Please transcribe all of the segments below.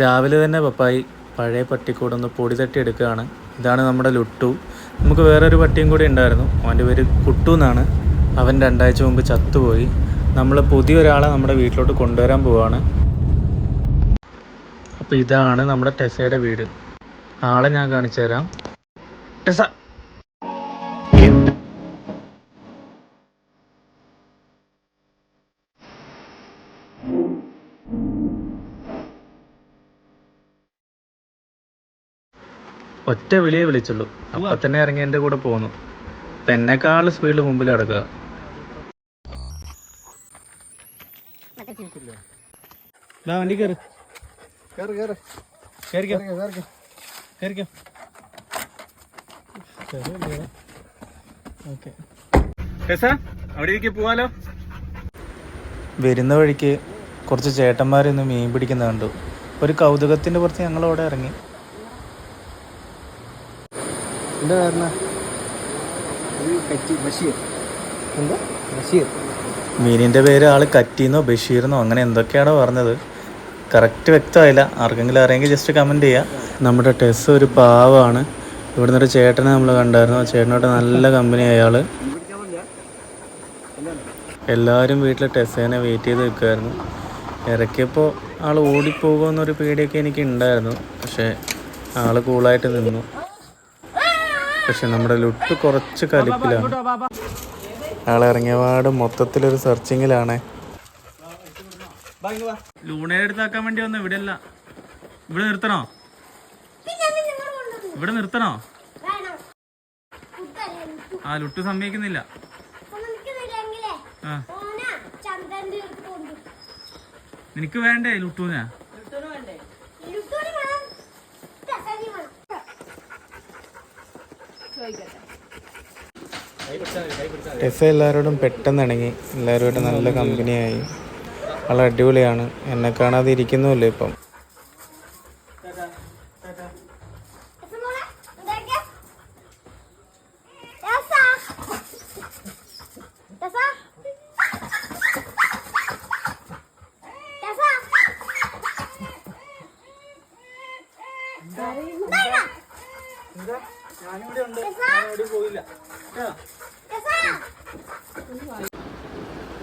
രാവിലെ തന്നെ പപ്പായി പഴയ പട്ടിക്കൂടൊന്ന് പൊടി തട്ടി എടുക്കുകയാണ്. ഇതാണ് നമ്മുടെ ലുട്ടു. നമുക്ക് വേറൊരു പട്ടിയും കൂടി ഉണ്ടായിരുന്നു. അവന്റെ പേര് കുട്ടു എന്നാണ്. അവൻ രണ്ടാഴ്ച മുമ്പ് ചത്തുപോയി. നമ്മൾ പുതിയൊരാളെ നമ്മുടെ വീട്ടിലോട്ട് കൊണ്ടുവരാൻ പോവാണ്. അപ്പോൾ ഇതാണ് നമ്മുടെ ടെസയുടെ വീട്. ആളെ ഞാൻ കാണിച്ചു തരാം ടെസ ഒറ്റ വിളിയെ വിളിച്ചുള്ളൂ. അപ്പൊ തന്നെ ഇറങ്ങി എന്റെ കൂടെ പോന്നു. അപ്പൊ എന്നെക്കാൾ സ്പീഡിൽ മുമ്പിൽ കിടക്കുക വണ്ടി കയറി കയറിക്കോ കയറിക്കോ പോവാലോ? വരുന്ന വഴിക്ക് കുറച്ച് ചേട്ടന്മാരൊന്ന് മീൻ പിടിക്കുന്ന കണ്ടു. ഒരു കൗതുകത്തിന്റെ പുറത്ത് ഞങ്ങൾ അവിടെ ഇറങ്ങി. എന്താ കാരണം? ബഷീർ. എന്താ? ബഷീർ. മീനിന്റെ പേര് ആൾ കറ്റിന്നോ ബഷീർന്നോ അങ്ങനെ എന്തൊക്കെയാണോ പറഞ്ഞത്. കറക്റ്റ് വ്യക്തമായില്ല. ആർക്കെങ്കിലും അറിയെങ്കിൽ ജസ്റ്റ് കമന്റ് ചെയ്യാം. നമ്മുടെ ടെസ് ഒരു പാവമാണ് ഇവിടുന്ന് ഒരു ചേട്ടനെ നമ്മൾ കണ്ടായിരുന്നു. ചേട്ടനോട്ട് നല്ല കമ്പനി അയാൾ എല്ലാവരും വീട്ടിൽ ടെസ്സേനെ വെയിറ്റ് ചെയ്ത് നിൽക്കുമായിരുന്നു ഇറക്കിയപ്പോൾ ആൾ ഓടിപ്പോകുമെന്നൊരു പേടിയൊക്കെ എനിക്ക് ഉണ്ടായിരുന്നു പക്ഷേ ആൾ കൂളായിട്ട് നിന്നു. പക്ഷെ നമ്മുടെ ലുട്ട് കുറച്ച് കലിപ്പിലാണ്. ആളിറങ്ങിയ പാട് മൊത്തത്തിലൊരു സെർച്ചിങ്ങിലാണ്. ലൂണയുടെ അടുത്താക്കാൻ വേണ്ടി വന്ന? ഇവിടെ അല്ല ഇവിടെ നിർത്തണോ? ഇവിടെ നിർത്തണോ? ആ ലുട്ട് സമ്മതിക്കുന്നില്ല. നിനക്ക് വേണ്ടേ ലുട്ടൂന? ടെസ എല്ലാവരോടും പെട്ടെന്ന് ഇണങ്ങി. എല്ലാവരുമായിട്ട് നല്ല കമ്പനിയായി. വളരെ അടിപൊളിയാണ്. എന്നെ കാണാതെ ഇരിക്കുന്നുമില്ല ഇപ്പം.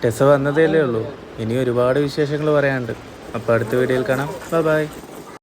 ടെസ വന്നതേ ഉള്ളൂ. ഇനി ഒരുപാട് വിശേഷങ്ങൾ പറയാനുണ്ട്. അപ്പോൾ അടുത്ത വീഡിയോയിൽ കാണാം. Bye bye